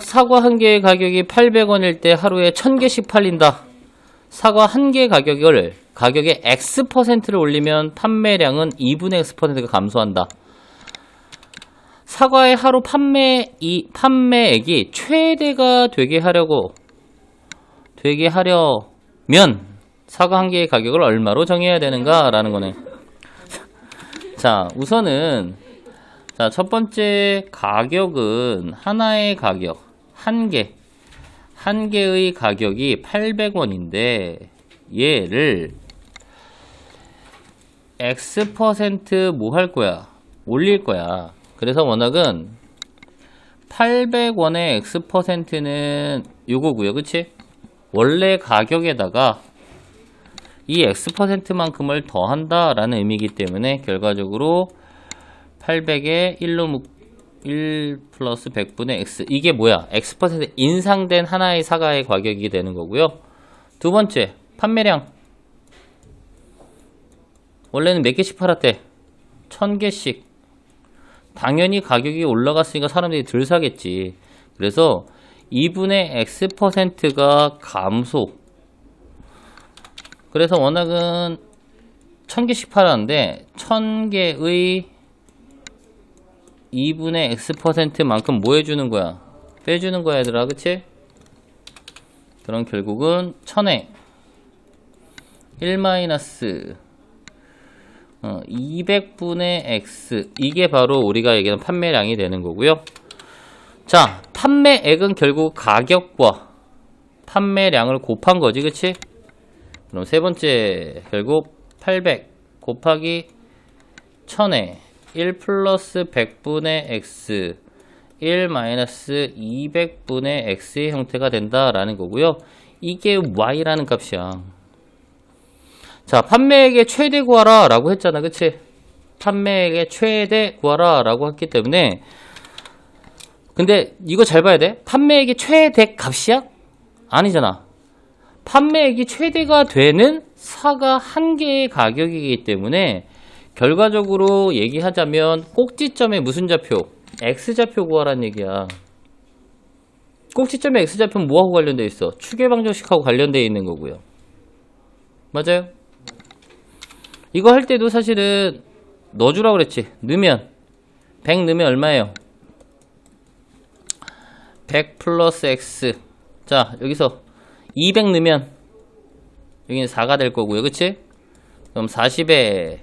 사과 한 개의 가격이 800원일 때 하루에 1000개씩 팔린다. 사과 한 개 가격을 가격의 X%를 올리면 판매량은 2분의 X%가 감소한다. 사과의 하루 판매 이 판매액이 최대가 되게 하려고 되게 하려면 사과 한 개의 가격을 얼마로 정해야 되는가라는 거네. 자, 우선은 자, 첫 번째 가격은 하나의 가격 한 개. 한 개의 가격이 800원인데 얘를 X%뭐 할 거야? 올릴 거야. 그래서 워낙은 800원의 X%는 요거고요. 그치? 원래 가격에다가 이 X%만큼을 더한다라는 의미이기 때문에 결과적으로 800에 1로 묶, 1 플러스 100분의 X. 이게 뭐야? X% 인상된 하나의 사과의 가격이 되는 거고요. 두 번째, 판매량. 원래는 몇 개씩 팔았대? 1000개씩. 당연히 가격이 올라갔으니까 사람들이 덜 사겠지. 그래서 2분의 X%가 감소. 그래서 워낙은 1000개씩 팔았는데 1000개의 2분의 X%만큼 뭐 해주는 거야? 빼주는 거야 얘들아 그치? 그럼 결국은 1000에 1 마이너스 어, 200분의 X 이게 바로 우리가 얘기하는 판매량이 되는 거고요 자 판매액은 결국 가격과 판매량을 곱한 거지 그치? 그럼 세 번째 결국 800 곱하기 1000에 1 플러스 100분의 x 1 마이너스 200분의 x의 형태가 된다라는 거고요. 이게 y라는 값이야. 자, 판매액의 최대 구하라 라고 했잖아. 그치? 판매액의 최대 구하라 라고 했기 때문에 근데 이거 잘 봐야 돼. 판매액의 최대 값이야? 아니잖아. 판매액이 최대가 되는 사과 한 개의 가격이기 때문에 결과적으로 얘기하자면 꼭지점에 무슨 좌표? X좌표 구하라는 얘기야. 꼭지점에 X좌표는 뭐하고 관련되어 있어? 추계방정식하고 관련되어 있는 거고요. 맞아요? 이거 할 때도 사실은 넣어주라고 그랬지. 넣으면 100 넣으면 얼마예요? 100 플러스 X 자 여기서 200 넣으면 여기는 4가 될 거고요. 그치? 그럼 40에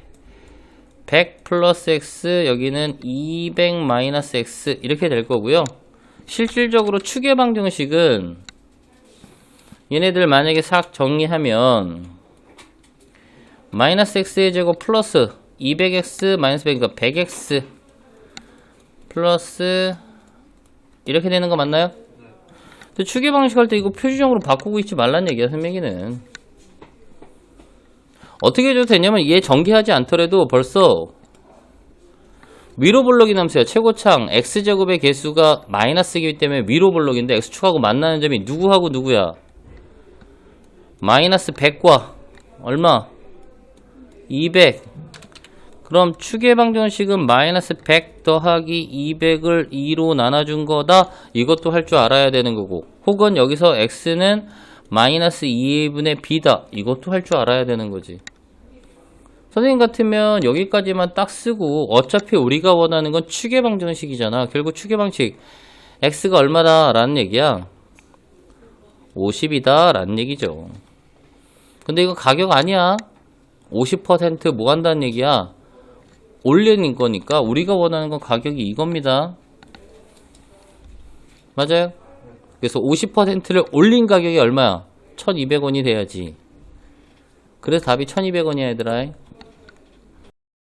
100 플러스 x 여기는 200 마이너스 x 이렇게 될 거고요. 실질적으로 추계 방정식은 얘네들 만약에 싹 정리하면 마이너스 x의 제곱 플러스 200x 마이너스 100 그러니까 100x 플러스 이렇게 되는 거 맞나요? 근데 추계 방식 할 때 이거 표준형으로 바꾸고 있지 말란 얘기야 선명이는 어떻게 해줘도 되냐면 얘 전개하지 않더라도 벌써 위로 볼록이 남세요. 최고창 x제곱의 개수가 마이너스이기 때문에 위로 볼록인데 x축하고 만나는 점이 누구하고 누구야? 마이너스 100과 얼마? 200 그럼 추계방정식은 마이너스 100 더하기 200을 2로 나눠준 거다 이것도 할 줄 알아야 되는 거고 혹은 여기서 x는 마이너스 2분의 b다. 이것도 할 줄 알아야 되는 거지. 선생님 같으면 여기까지만 딱 쓰고 어차피 우리가 원하는 건 추계방정식이잖아. 결국 추계방식. X가 얼마다? 라는 얘기야. 50이다? 라는 얘기죠. 근데 이거 가격 아니야. 50%뭐 한다는 얘기야. 올리는 거니까 우리가 원하는 건 가격이 이겁니다. 맞아요? 그래서 50%를 올린 가격이 얼마야? 1200원이 돼야지. 그래서 답이 1200원이야, 얘들아.